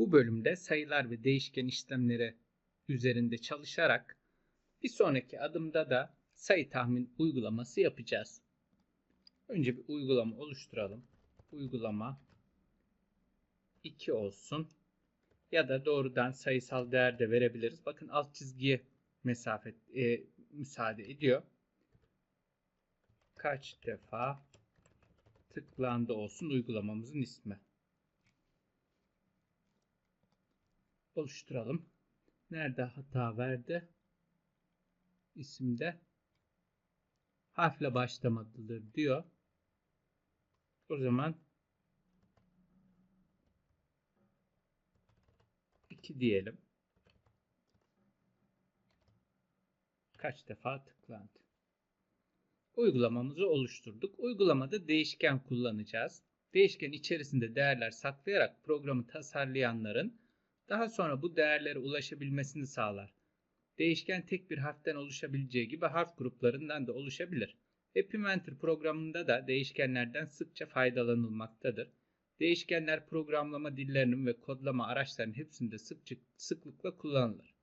Bu bölümde sayılar ve değişken işlemleri üzerinde çalışarak bir sonraki adımda da sayı tahmin uygulaması yapacağız. Önce bir uygulama oluşturalım. Uygulama 2 olsun. Ya da doğrudan sayısal değer de verebiliriz. Bakın alt çizgiye mesafe e, müsaade ediyor. Kaç defa tıklandı olsun uygulamamızın ismi. Oluşturalım. Nerede hata verdi? İsimde harfle başlamalıdır diyor. O zaman 2 diyelim. Kaç defa tıklandı? Uygulamamızı oluşturduk. Uygulamada değişken kullanacağız. Değişken içerisinde değerler saklayarak programı tasarlayanların daha sonra bu değerlere ulaşabilmesini sağlar. Değişken tek bir harften oluşabileceği gibi harf gruplarından da oluşabilir. App Inventor programında da değişkenlerden sıkça faydalanılmaktadır. Değişkenler programlama dillerinin ve kodlama araçlarının hepsinde sıkça, sıklıkla kullanılır.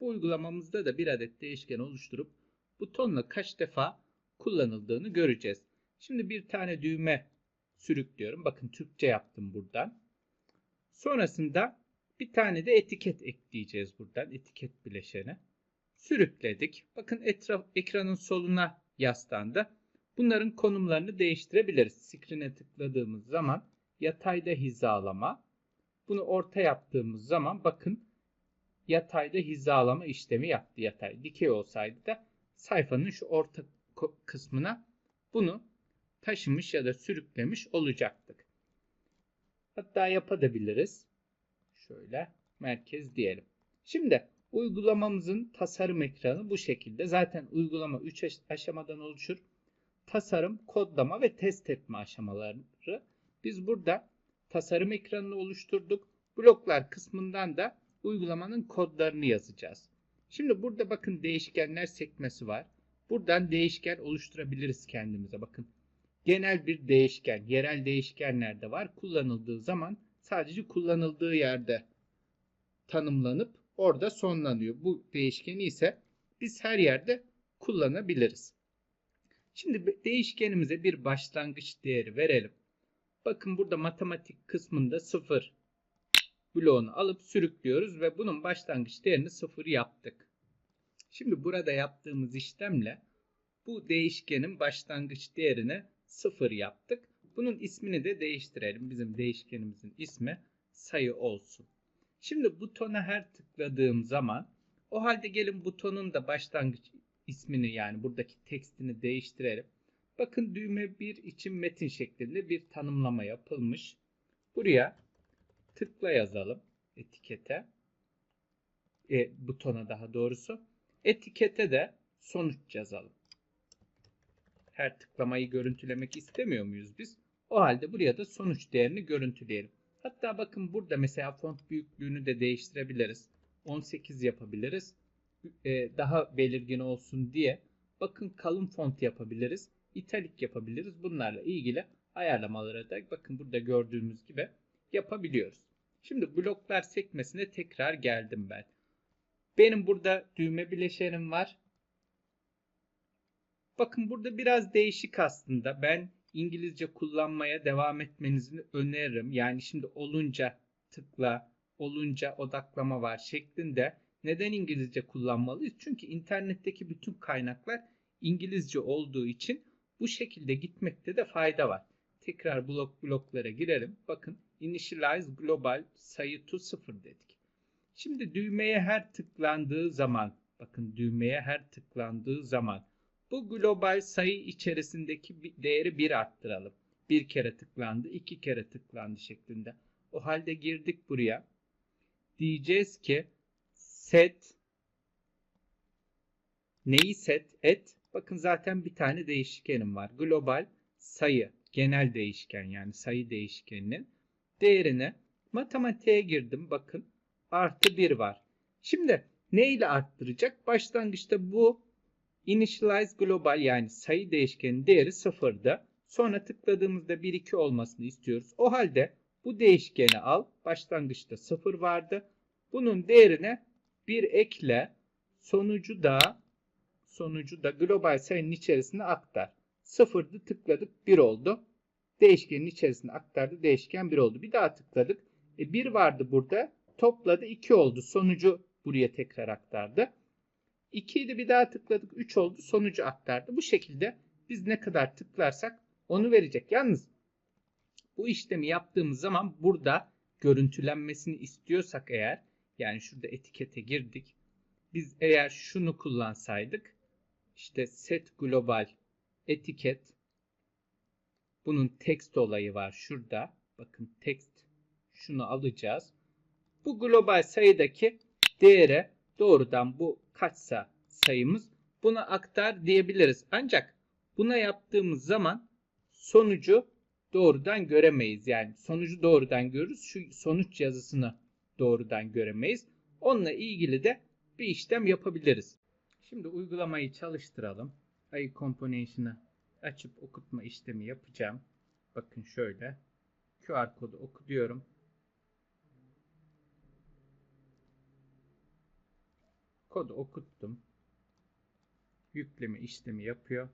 Bu uygulamamızda da bir adet değişken oluşturup butonla kaç defa kullanıldığını göreceğiz. Şimdi bir tane düğme sürüklüyorum. Bakın Türkçe yaptım buradan. Sonrasında bir tane de etiket ekleyeceğiz buradan. Etiket bileşeni. Sürükledik. Bakın etraf, ekranın soluna yaslandı. Bunların konumlarını değiştirebiliriz. Screen'e tıkladığımız zaman yatayda hizalama. Bunu orta yaptığımız zaman bakın yatayda hizalama işlemi yaptı yatay. Dikey olsaydı da sayfanın şu orta kısmına bunu taşımış ya da sürüklemiş olacaktık. Hatta yapabiliriz. Şöyle merkez diyelim. Şimdi uygulamamızın tasarım ekranı bu şekilde. Zaten uygulama 3 aşamadan oluşur. Tasarım, kodlama ve test etme aşamaları. Biz burada tasarım ekranını oluşturduk. Bloklar kısmından da uygulamanın kodlarını yazacağız. Şimdi burada bakın değişkenler sekmesi var. Buradan değişken oluşturabiliriz kendimize. Bakın genel bir değişken, yerel değişkenler de var. Kullanıldığı zaman sadece kullanıldığı yerde tanımlanıp orada sonlanıyor. Bu değişkeni ise biz her yerde kullanabiliriz. Şimdi değişkenimize bir başlangıç değeri verelim. Bakın burada matematik kısmında 0 bloğunu alıp sürüklüyoruz ve bunun başlangıç değerini 0 yaptık. Şimdi burada yaptığımız işlemle bu değişkenin başlangıç değerini 0 yaptık. Bunun ismini de değiştirelim. Bizim değişkenimizin ismi sayı olsun. Şimdi butona her tıkladığım zaman o halde gelin butonun da başlangıç ismini yani buradaki tekstini değiştirelim. Bakın düğme 1 için metin şeklinde bir tanımlama yapılmış. Buraya tıkla yazalım etikete. E, butona daha doğrusu. Etikete de sonuç yazalım. Her tıklamayı görüntülemek istemiyor muyuz biz? O halde buraya da sonuç değerini görüntüleyelim. Hatta bakın burada mesela font büyüklüğünü de değiştirebiliriz. 18 yapabiliriz. Ee, daha belirgin olsun diye. Bakın kalın font yapabiliriz. İtalik yapabiliriz. Bunlarla ilgili ayarlamaları da bakın burada gördüğümüz gibi yapabiliyoruz. Şimdi bloklar sekmesine tekrar geldim ben. Benim burada düğme bileşenim var. Bakın burada biraz değişik aslında. Ben İngilizce kullanmaya devam etmenizi öneririm. Yani şimdi olunca tıkla, olunca odaklama var şeklinde. Neden İngilizce kullanmalıyız? Çünkü internetteki bütün kaynaklar İngilizce olduğu için bu şekilde gitmekte de fayda var. Tekrar blok bloklara girelim. Bakın initialize global sayı to 0 dedik. Şimdi düğmeye her tıklandığı zaman bakın düğmeye her tıklandığı zaman bu global sayı içerisindeki değeri 1 arttıralım. Bir kere tıklandı, iki kere tıklandı şeklinde. O halde girdik buraya. Diyeceğiz ki set neyi set et? Bakın zaten bir tane değişkenim var. Global sayı, genel değişken yani sayı değişkeninin değerini matematiğe girdim. Bakın artı 1 var. Şimdi ne ile arttıracak? Başlangıçta bu Initialize global yani sayı değişkenin değeri sıfırda. Sonra tıkladığımızda 1 2 olmasını istiyoruz. O halde Bu değişkeni al. Başlangıçta 0 vardı. Bunun değerine bir ekle. Sonucu da sonucu da global sayının içerisine aktar. Sıfırdı tıkladık 1 oldu. Değişkenin içerisine aktardı. Değişken 1 oldu. Bir daha tıkladık. E 1 vardı burada. Topladı 2 oldu. Sonucu buraya tekrar aktardı. 2'yi de bir daha tıkladık 3 oldu. Sonucu aktardı. Bu şekilde biz ne kadar tıklarsak onu verecek. Yalnız bu işlemi yaptığımız zaman burada görüntülenmesini istiyorsak eğer yani şurada etikete girdik. Biz eğer şunu kullansaydık işte set global etiket bunun text olayı var şurada. Bakın text şunu alacağız. Bu global sayıdaki değere doğrudan bu kaçsa sayımız buna aktar diyebiliriz. Ancak buna yaptığımız zaman sonucu doğrudan göremeyiz. Yani sonucu doğrudan görürüz. Şu sonuç yazısını doğrudan göremeyiz. Onunla ilgili de bir işlem yapabiliriz. Şimdi uygulamayı çalıştıralım. AI Composition'ı açıp okutma işlemi yapacağım. Bakın şöyle. QR kodu oku diyorum. Kodu okuttum. Yükleme işlemi yapıyor.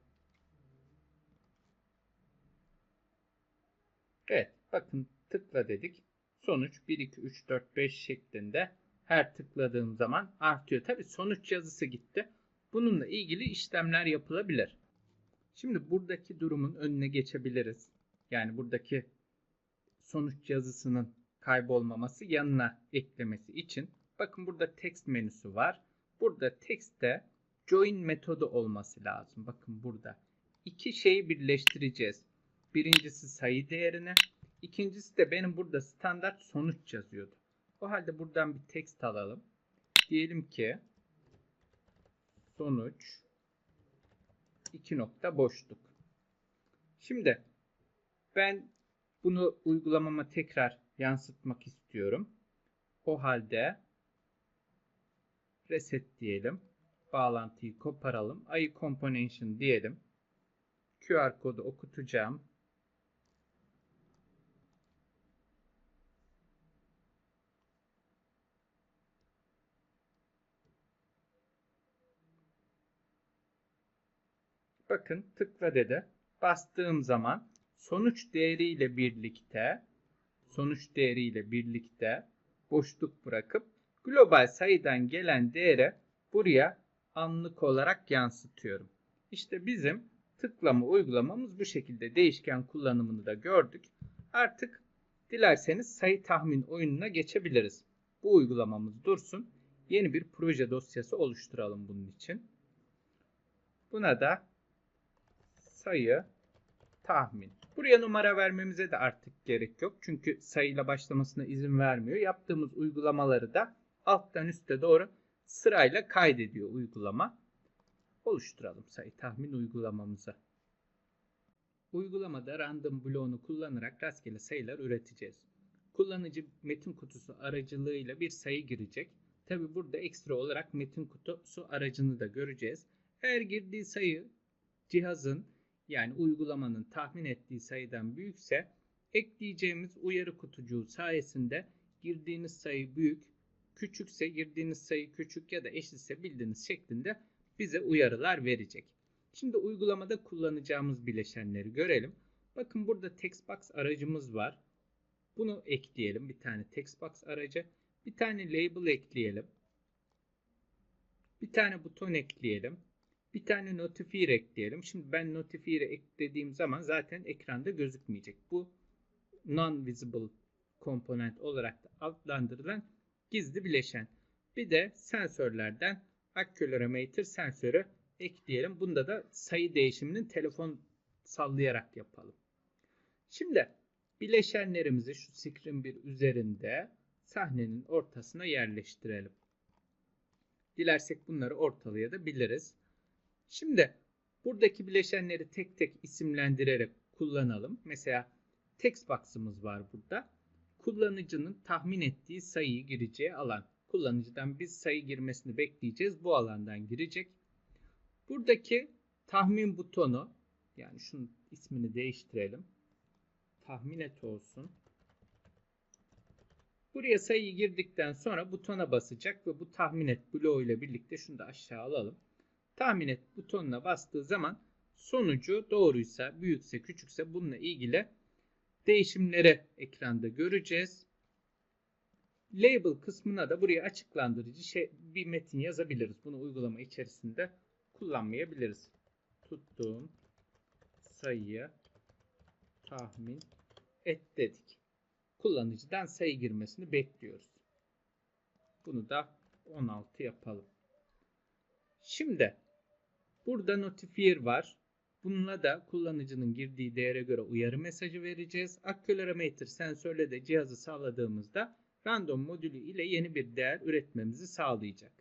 Evet bakın tıkla dedik. Sonuç 1, 2, 3, 4, 5 şeklinde her tıkladığım zaman artıyor. Tabi sonuç yazısı gitti. Bununla ilgili işlemler yapılabilir. Şimdi buradaki durumun önüne geçebiliriz. Yani buradaki sonuç yazısının kaybolmaması yanına eklemesi için bakın burada text menüsü var. Burada text'te join metodu olması lazım. Bakın burada iki şeyi birleştireceğiz. Birincisi sayı değerini, ikincisi de benim burada standart sonuç yazıyordu. O halde buradan bir text alalım. Diyelim ki sonuç iki nokta boşluk. Şimdi ben bunu uygulamama tekrar yansıtmak istiyorum. O halde reset diyelim. Bağlantıyı koparalım. AI Composition diyelim. QR kodu okutacağım. Bakın tıkla dedi. Bastığım zaman sonuç değeriyle birlikte sonuç değeriyle birlikte boşluk bırakıp global sayıdan gelen değere buraya anlık olarak yansıtıyorum. İşte bizim tıklama uygulamamız bu şekilde değişken kullanımını da gördük. Artık dilerseniz sayı tahmin oyununa geçebiliriz. Bu uygulamamız dursun. Yeni bir proje dosyası oluşturalım bunun için. Buna da sayı tahmin. Buraya numara vermemize de artık gerek yok. Çünkü sayıyla başlamasına izin vermiyor. Yaptığımız uygulamaları da alttan üste doğru sırayla kaydediyor uygulama. Oluşturalım sayı tahmin uygulamamızı. Uygulamada random bloğunu kullanarak rastgele sayılar üreteceğiz. Kullanıcı metin kutusu aracılığıyla bir sayı girecek. Tabi burada ekstra olarak metin kutusu aracını da göreceğiz. Eğer girdiği sayı cihazın yani uygulamanın tahmin ettiği sayıdan büyükse ekleyeceğimiz uyarı kutucuğu sayesinde girdiğiniz sayı büyük, küçükse girdiğiniz sayı küçük ya da eşitse bildiğiniz şeklinde bize uyarılar verecek. Şimdi uygulamada kullanacağımız bileşenleri görelim. Bakın burada textbox aracımız var. Bunu ekleyelim. Bir tane textbox aracı. Bir tane label ekleyelim. Bir tane buton ekleyelim. Bir tane notifier ekleyelim. Şimdi ben notifier'e eklediğim zaman zaten ekranda gözükmeyecek. Bu non-visible komponent olarak da adlandırılan gizli bileşen. Bir de sensörlerden accelerometer sensörü ekleyelim. Bunda da sayı değişiminin telefon sallayarak yapalım. Şimdi bileşenlerimizi şu screen bir üzerinde sahnenin ortasına yerleştirelim. Dilersek bunları ortalayabiliriz. Şimdi buradaki bileşenleri tek tek isimlendirerek kullanalım. Mesela text box'ımız var burada. Kullanıcının tahmin ettiği sayıyı gireceği alan. Kullanıcıdan biz sayı girmesini bekleyeceğiz. Bu alandan girecek. Buradaki tahmin butonu yani şunun ismini değiştirelim. Tahmin et olsun. Buraya sayıyı girdikten sonra butona basacak ve bu tahmin et bloğu ile birlikte şunu da aşağı alalım. Tahmin et butonuna bastığı zaman sonucu doğruysa, büyükse, küçükse bununla ilgili değişimleri ekranda göreceğiz. Label kısmına da buraya açıklandırıcı şey, bir metin yazabiliriz. Bunu uygulama içerisinde kullanmayabiliriz. Tuttuğum sayıyı tahmin et dedik. Kullanıcıdan sayı girmesini bekliyoruz. Bunu da 16 yapalım. Şimdi burada notifier var. Bununla da kullanıcının girdiği değere göre uyarı mesajı vereceğiz. Accelerometer sensörle de cihazı sağladığımızda random modülü ile yeni bir değer üretmemizi sağlayacak.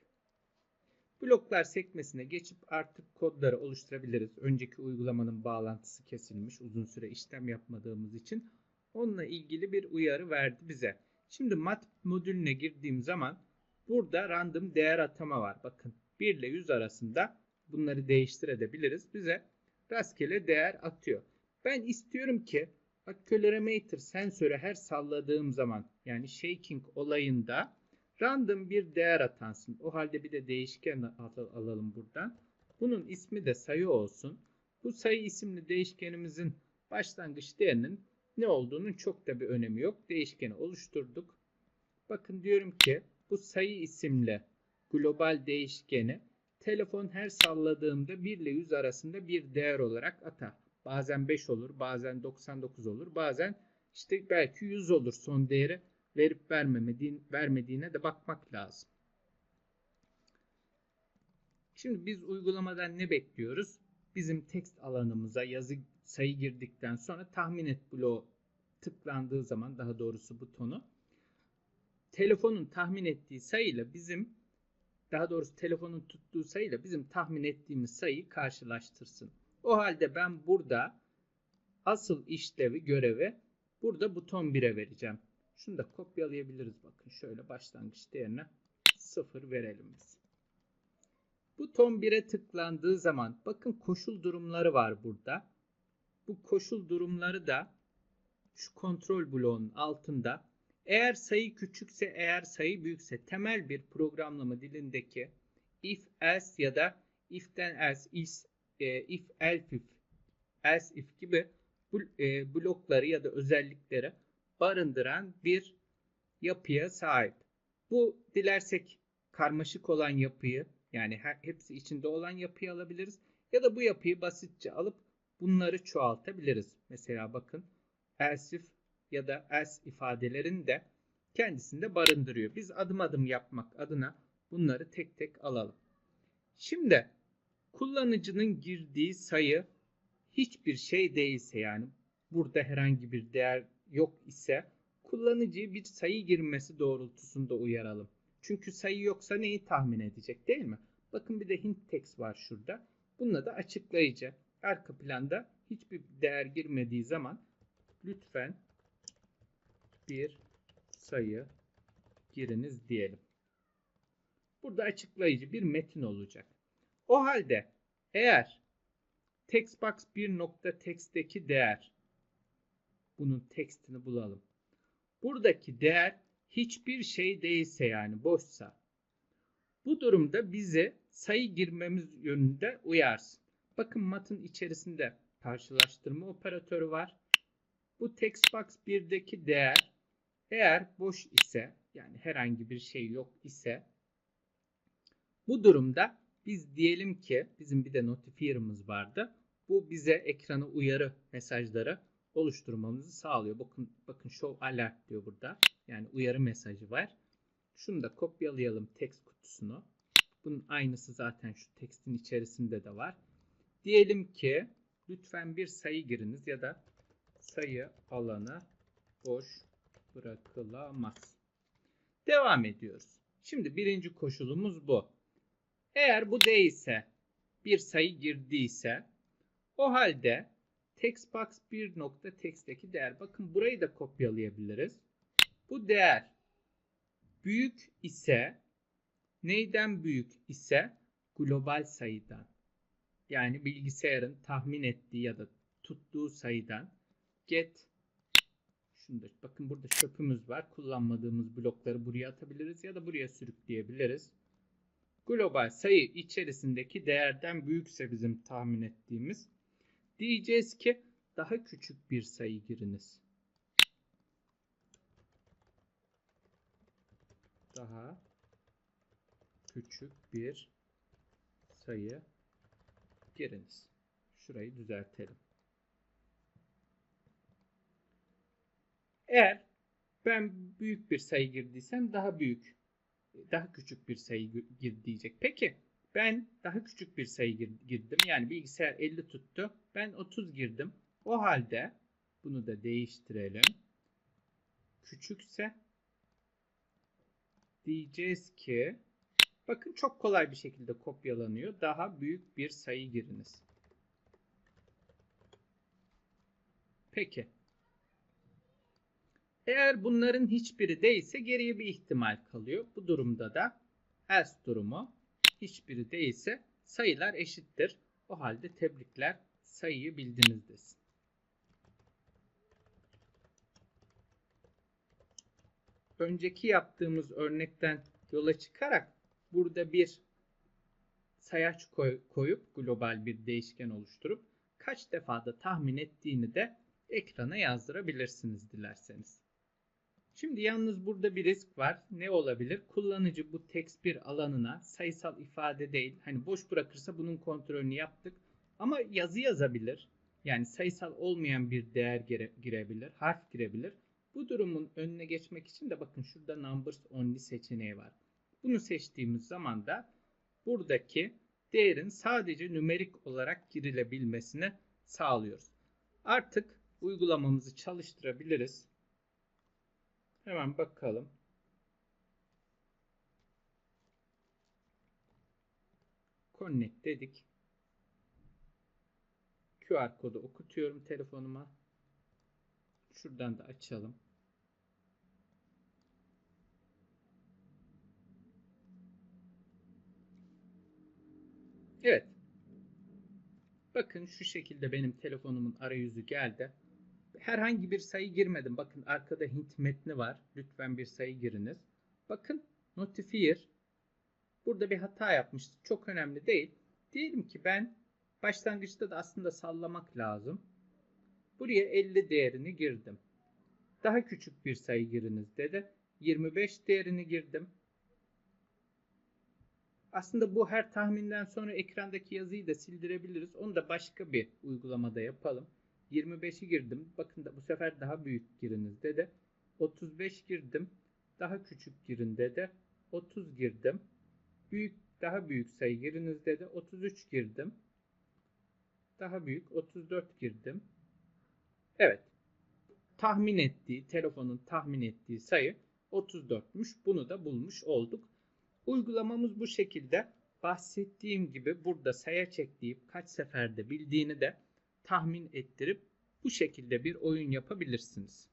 Bloklar sekmesine geçip artık kodları oluşturabiliriz. Önceki uygulamanın bağlantısı kesilmiş. Uzun süre işlem yapmadığımız için onunla ilgili bir uyarı verdi bize. Şimdi mat modülüne girdiğim zaman burada random değer atama var. Bakın 1 ile 100 arasında bunları değiştirebiliriz. Bize rastgele değer atıyor. Ben istiyorum ki accelerometer sensörü her salladığım zaman yani shaking olayında random bir değer atansın. O halde bir de değişken alalım buradan. Bunun ismi de sayı olsun. Bu sayı isimli değişkenimizin başlangıç değerinin ne olduğunun çok da bir önemi yok. Değişkeni oluşturduk. Bakın diyorum ki bu sayı isimli global değişkeni telefon her salladığımda 1 ile 100 arasında bir değer olarak atar. Bazen 5 olur, bazen 99 olur, bazen işte belki 100 olur son değeri verip vermediğine, de bakmak lazım. Şimdi biz uygulamadan ne bekliyoruz? Bizim text alanımıza yazı sayı girdikten sonra tahmin et bloğu tıklandığı zaman daha doğrusu butonu telefonun tahmin ettiği sayıyla bizim daha doğrusu telefonun tuttuğu sayıyla bizim tahmin ettiğimiz sayıyı karşılaştırsın. O halde ben burada asıl işlevi, görevi burada buton 1'e vereceğim. Şunu da kopyalayabiliriz. Bakın şöyle başlangıç değerine 0 verelim biz. Buton 1'e tıklandığı zaman bakın koşul durumları var burada. Bu koşul durumları da şu kontrol bloğunun altında eğer sayı küçükse eğer sayı büyükse temel bir programlama dilindeki if else ya da if'ten else is, e, if else if else if gibi e, blokları ya da özellikleri barındıran bir yapıya sahip. Bu dilersek karmaşık olan yapıyı yani her, hepsi içinde olan yapıyı alabiliriz. Ya da bu yapıyı basitçe alıp bunları çoğaltabiliriz. Mesela bakın else if ya da else ifadelerini de kendisinde barındırıyor. Biz adım adım yapmak adına bunları tek tek alalım. Şimdi kullanıcının girdiği sayı hiçbir şey değilse yani burada herhangi bir değer yok ise kullanıcıyı bir sayı girmesi doğrultusunda uyaralım. Çünkü sayı yoksa neyi tahmin edecek değil mi? Bakın bir de hint text var şurada. Bununla da açıklayıcı. Arka planda hiçbir değer girmediği zaman lütfen bir sayı giriniz diyelim. Burada açıklayıcı bir metin olacak. O halde eğer textbox bir nokta text'teki değer bunun tekstini bulalım. Buradaki değer hiçbir şey değilse yani boşsa bu durumda bize sayı girmemiz yönünde uyarsın. Bakın matın içerisinde karşılaştırma operatörü var. Bu textbox 1'deki değer eğer boş ise yani herhangi bir şey yok ise bu durumda biz diyelim ki bizim bir de notifier'ımız vardı. Bu bize ekrana uyarı mesajları oluşturmamızı sağlıyor. Bakın bakın show alert diyor burada. Yani uyarı mesajı var. Şunu da kopyalayalım text kutusunu. Bunun aynısı zaten şu tekstin içerisinde de var. Diyelim ki lütfen bir sayı giriniz ya da sayı alanı boş bırakılamaz. Devam ediyoruz. Şimdi birinci koşulumuz bu. Eğer bu değilse bir sayı girdiyse o halde textbox bir nokta text'teki değer. Bakın burayı da kopyalayabiliriz. Bu değer büyük ise neyden büyük ise global sayıdan. Yani bilgisayarın tahmin ettiği ya da tuttuğu sayıdan get Şunu da bakın burada çöpümüz var. Kullanmadığımız blokları buraya atabiliriz ya da buraya sürükleyebiliriz. Global sayı içerisindeki değerden büyükse bizim tahmin ettiğimiz diyeceğiz ki daha küçük bir sayı giriniz. Daha küçük bir sayı giriniz. Şurayı düzeltelim. Eğer ben büyük bir sayı girdiysem daha büyük, daha küçük bir sayı gir diyecek. Peki ben daha küçük bir sayı girdim. Yani bilgisayar 50 tuttu. Ben 30 girdim. O halde bunu da değiştirelim. Küçükse diyeceğiz ki bakın çok kolay bir şekilde kopyalanıyor. Daha büyük bir sayı giriniz. Peki. Eğer bunların hiçbiri değilse geriye bir ihtimal kalıyor. Bu durumda da else durumu hiçbiri değilse sayılar eşittir. O halde tebrikler sayıyı bildiniz desin. Önceki yaptığımız örnekten yola çıkarak burada bir sayaç koyup global bir değişken oluşturup kaç defada tahmin ettiğini de ekrana yazdırabilirsiniz dilerseniz. Şimdi yalnız burada bir risk var. Ne olabilir? Kullanıcı bu text bir alanına sayısal ifade değil. Hani boş bırakırsa bunun kontrolünü yaptık. Ama yazı yazabilir. Yani sayısal olmayan bir değer girebilir, harf girebilir. Bu durumun önüne geçmek için de bakın şurada numbers only seçeneği var. Bunu seçtiğimiz zaman da buradaki değerin sadece nümerik olarak girilebilmesini sağlıyoruz. Artık uygulamamızı çalıştırabiliriz. Hemen bakalım. Connect dedik. QR kodu okutuyorum telefonuma. Şuradan da açalım. Evet. Bakın şu şekilde benim telefonumun arayüzü geldi herhangi bir sayı girmedim. Bakın arkada hint metni var. Lütfen bir sayı giriniz. Bakın notifier burada bir hata yapmıştı. Çok önemli değil. Diyelim ki ben başlangıçta da aslında sallamak lazım. Buraya 50 değerini girdim. Daha küçük bir sayı giriniz dedi. 25 değerini girdim. Aslında bu her tahminden sonra ekrandaki yazıyı da sildirebiliriz. Onu da başka bir uygulamada yapalım. 25'i girdim. Bakın da bu sefer daha büyük giriniz dedi. 35 girdim. Daha küçük girin dedi. 30 girdim. Büyük daha büyük sayı giriniz dedi. 33 girdim. Daha büyük 34 girdim. Evet. Tahmin ettiği, telefonun tahmin ettiği sayı 34'müş. Bunu da bulmuş olduk. Uygulamamız bu şekilde. Bahsettiğim gibi burada sayaç ekleyip kaç seferde bildiğini de tahmin ettirip bu şekilde bir oyun yapabilirsiniz.